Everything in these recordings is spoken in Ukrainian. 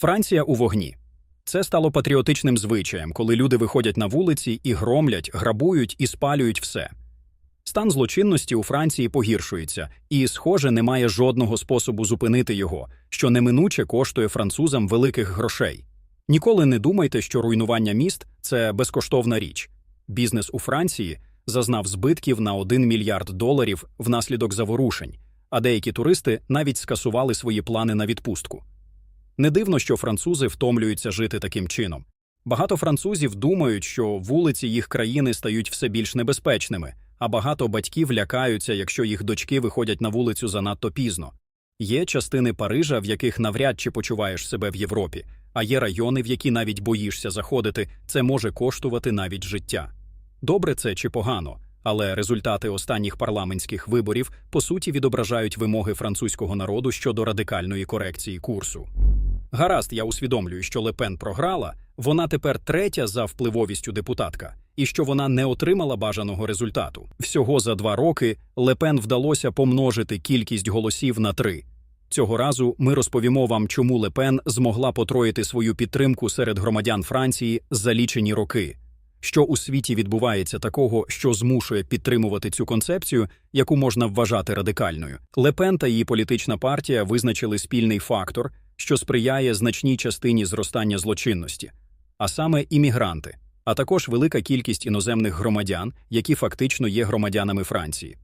Франція у вогні. Це стало патріотичним звичаєм, коли люди виходять на вулиці і громлять, грабують і спалюють все. Стан злочинності у Франції погіршується, і, схоже, немає жодного способу зупинити його, що неминуче коштує французам великих грошей. Ніколи не думайте, що руйнування міст це безкоштовна річ. Бізнес у Франції зазнав збитків на 1 мільярд доларів внаслідок заворушень, а деякі туристи навіть скасували свої плани на відпустку. Не дивно, що французи втомлюються жити таким чином. Багато французів думають, що вулиці їх країни стають все більш небезпечними, а багато батьків лякаються, якщо їх дочки виходять на вулицю занадто пізно. Є частини Парижа, в яких навряд чи почуваєш себе в Європі, а є райони, в які навіть боїшся заходити, це може коштувати навіть життя. Добре це чи погано, але результати останніх парламентських виборів по суті відображають вимоги французького народу щодо радикальної корекції курсу. Гаразд, я усвідомлюю, що Лепен програла, вона тепер третя за впливовістю депутатка, і що вона не отримала бажаного результату. Всього за два роки Лепен вдалося помножити кількість голосів на три. Цього разу ми розповімо вам, чому Лепен змогла потроїти свою підтримку серед громадян Франції за лічені роки. Що у світі відбувається такого, що змушує підтримувати цю концепцію, яку можна вважати радикальною. Лепен та її політична партія визначили спільний фактор, що сприяє значній частині зростання злочинності, а саме іммігранти, а також велика кількість іноземних громадян, які фактично є громадянами Франції.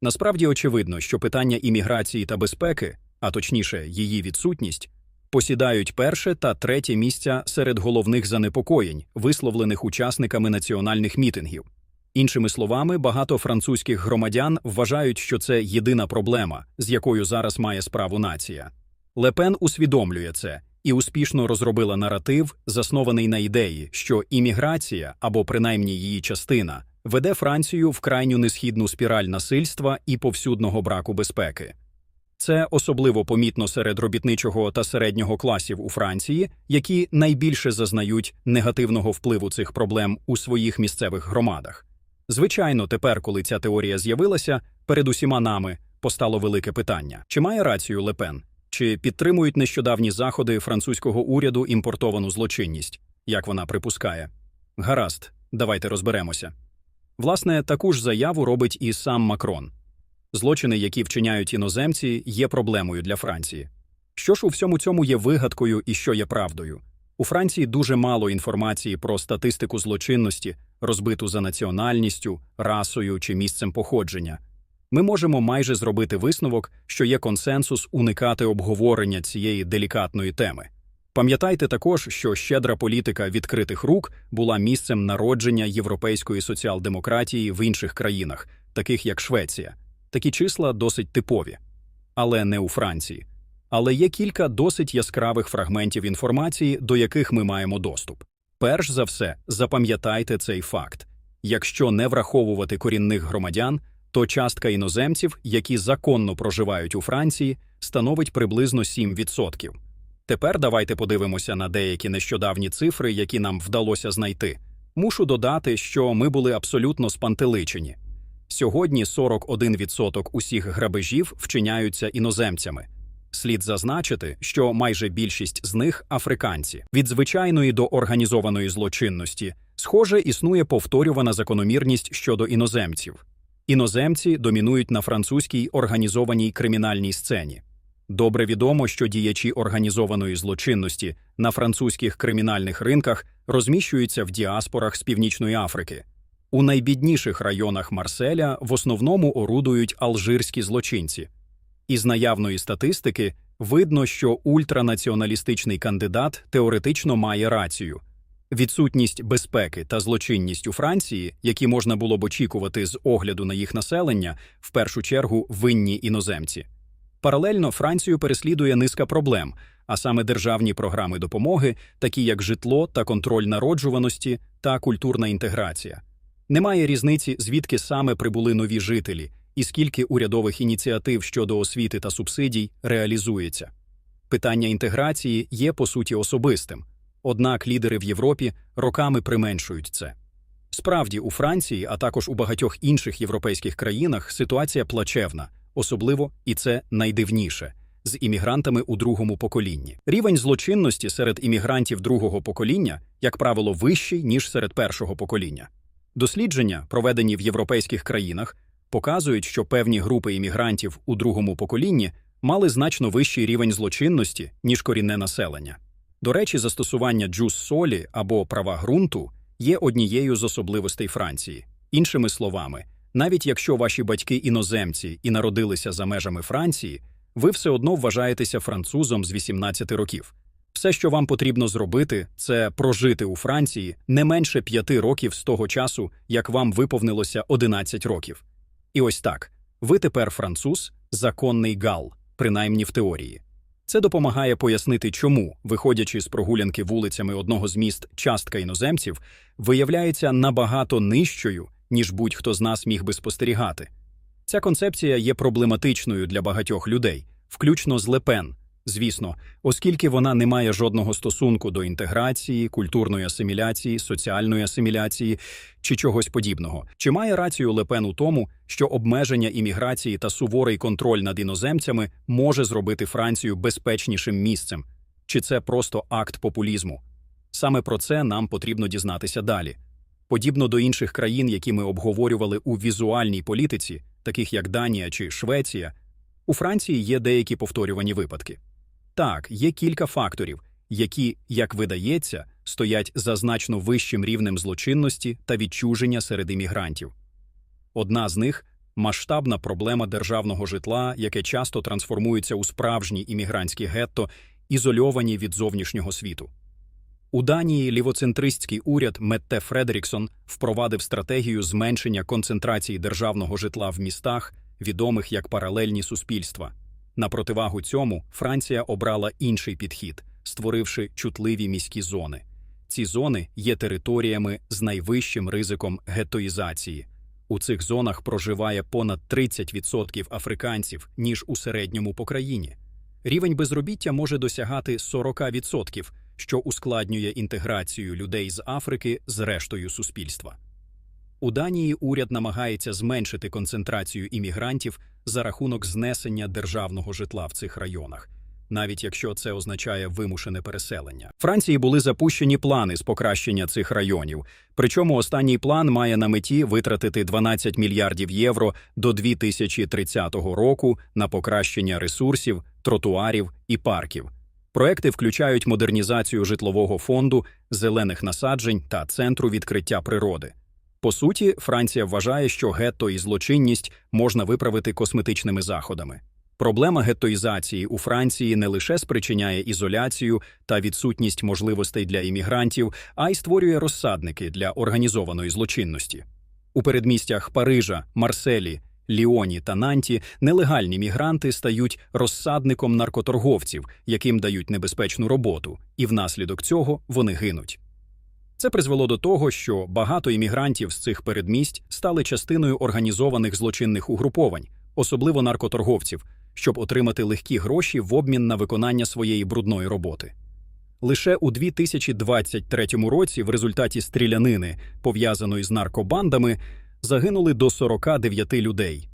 Насправді очевидно, що питання імміграції та безпеки, а точніше, її відсутність, посідають перше та третє місця серед головних занепокоєнь, висловлених учасниками національних мітингів. Іншими словами, багато французьких громадян вважають, що це єдина проблема, з якою зараз має справу нація. Лепен усвідомлює це і успішно розробила наратив, заснований на ідеї, що імміграція або принаймні її частина веде Францію в крайню несхідну спіраль насильства і повсюдного браку безпеки. Це особливо помітно серед робітничого та середнього класів у Франції, які найбільше зазнають негативного впливу цих проблем у своїх місцевих громадах. Звичайно, тепер, коли ця теорія з'явилася, перед усіма нами постало велике питання: чи має рацію Лепен? Чи підтримують нещодавні заходи французького уряду імпортовану злочинність, як вона припускає? Гаразд, давайте розберемося. Власне, таку ж заяву робить і сам Макрон. Злочини, які вчиняють іноземці, є проблемою для Франції. Що ж у всьому цьому є вигадкою і що є правдою? У Франції дуже мало інформації про статистику злочинності, розбиту за національністю, расою чи місцем походження. Ми можемо майже зробити висновок, що є консенсус уникати обговорення цієї делікатної теми. Пам'ятайте також, що щедра політика відкритих рук була місцем народження європейської соціал-демократії в інших країнах, таких як Швеція. Такі числа досить типові, але не у Франції. Але є кілька досить яскравих фрагментів інформації, до яких ми маємо доступ. Перш за все, запам'ятайте цей факт: якщо не враховувати корінних громадян, то частка іноземців, які законно проживають у Франції, становить приблизно 7%. Тепер давайте подивимося на деякі нещодавні цифри, які нам вдалося знайти. Мушу додати, що ми були абсолютно спантеличені. Сьогодні 41% усіх грабежів вчиняються іноземцями. Слід зазначити, що майже більшість з них африканці. Від звичайної до організованої злочинності, схоже, існує повторювана закономірність щодо іноземців. Іноземці домінують на французькій організованій кримінальній сцені. Добре відомо, що діячі організованої злочинності на французьких кримінальних ринках розміщуються в діаспорах з Північної Африки. У найбідніших районах Марселя в основному орудують алжирські злочинці. Із наявної статистики видно, що ультранаціоналістичний кандидат теоретично має рацію. Відсутність безпеки та злочинність у Франції, які можна було б очікувати з огляду на їх населення, в першу чергу винні іноземці. Паралельно Францію переслідує низка проблем, а саме державні програми допомоги, такі як житло та контроль народжуваності та культурна інтеграція. Немає різниці, звідки саме прибули нові жителі, і скільки урядових ініціатив щодо освіти та субсидій реалізується. Питання інтеграції є по суті особистим, однак лідери в Європі роками применшують це. Справді, у Франції, а також у багатьох інших європейських країнах ситуація плачевна, особливо і це найдивніше. з іммігрантами у другому поколінні. Рівень злочинності серед іммігрантів другого покоління, як правило, вищий ніж серед першого покоління. Дослідження, проведені в європейських країнах, показують, що певні групи іммігрантів у другому поколінні мали значно вищий рівень злочинності, ніж корінне населення. До речі, застосування джус солі або права ґрунту є однією з особливостей Франції. Іншими словами, навіть якщо ваші батьки іноземці і народилися за межами Франції, ви все одно вважаєтеся французом з 18 років. Все, що вам потрібно зробити, це прожити у Франції не менше п'яти років з того часу, як вам виповнилося 11 років. І ось так: ви тепер француз, законний гал, принаймні в теорії. Це допомагає пояснити, чому, виходячи з прогулянки вулицями одного з міст, частка іноземців виявляється набагато нижчою, ніж будь-хто з нас міг би спостерігати. Ця концепція є проблематичною для багатьох людей, включно з Лепен, звісно, оскільки вона не має жодного стосунку до інтеграції, культурної асиміляції, соціальної асиміляції чи чогось подібного. Чи має рацію Лепен у тому, що обмеження імміграції та суворий контроль над іноземцями може зробити Францію безпечнішим місцем? Чи це просто акт популізму? Саме про це нам потрібно дізнатися далі. Подібно до інших країн, які ми обговорювали у візуальній політиці, таких як Данія чи Швеція, у Франції є деякі повторювані випадки. Так, є кілька факторів, які, як видається, стоять за значно вищим рівнем злочинності та відчуження серед іммігрантів. Одна з них масштабна проблема державного житла, яке часто трансформується у справжні іммігрантські гетто, ізольовані від зовнішнього світу. У Данії лівоцентристський уряд Метте Фредеріксон впровадив стратегію зменшення концентрації державного житла в містах, відомих як паралельні суспільства. На противагу цьому Франція обрала інший підхід, створивши чутливі міські зони. Ці зони є територіями з найвищим ризиком гетоїзації. У цих зонах проживає понад 30% африканців, ніж у середньому по країні. Рівень безробіття може досягати 40%, що ускладнює інтеграцію людей з Африки з рештою суспільства. У Данії уряд намагається зменшити концентрацію іммігрантів за рахунок знесення державного житла в цих районах, навіть якщо це означає вимушене переселення. Франції були запущені плани з покращення цих районів. Причому останній план має на меті витратити 12 мільярдів євро до 2030 року на покращення ресурсів, тротуарів і парків. Проекти включають модернізацію житлового фонду, зелених насаджень та центру відкриття природи. По суті, Франція вважає, що гетто і злочинність можна виправити косметичними заходами. Проблема геттоїзації у Франції не лише спричиняє ізоляцію та відсутність можливостей для іммігрантів, а й створює розсадники для організованої злочинності. У передмістях Парижа, Марселі, Ліоні та Нанті нелегальні мігранти стають розсадником наркоторговців, яким дають небезпечну роботу, і внаслідок цього вони гинуть. Це призвело до того, що багато іммігрантів з цих передмість стали частиною організованих злочинних угруповань, особливо наркоторговців, щоб отримати легкі гроші в обмін на виконання своєї брудної роботи. Лише у 2023 році в результаті стрілянини, пов'язаної з наркобандами, загинули до 49 людей.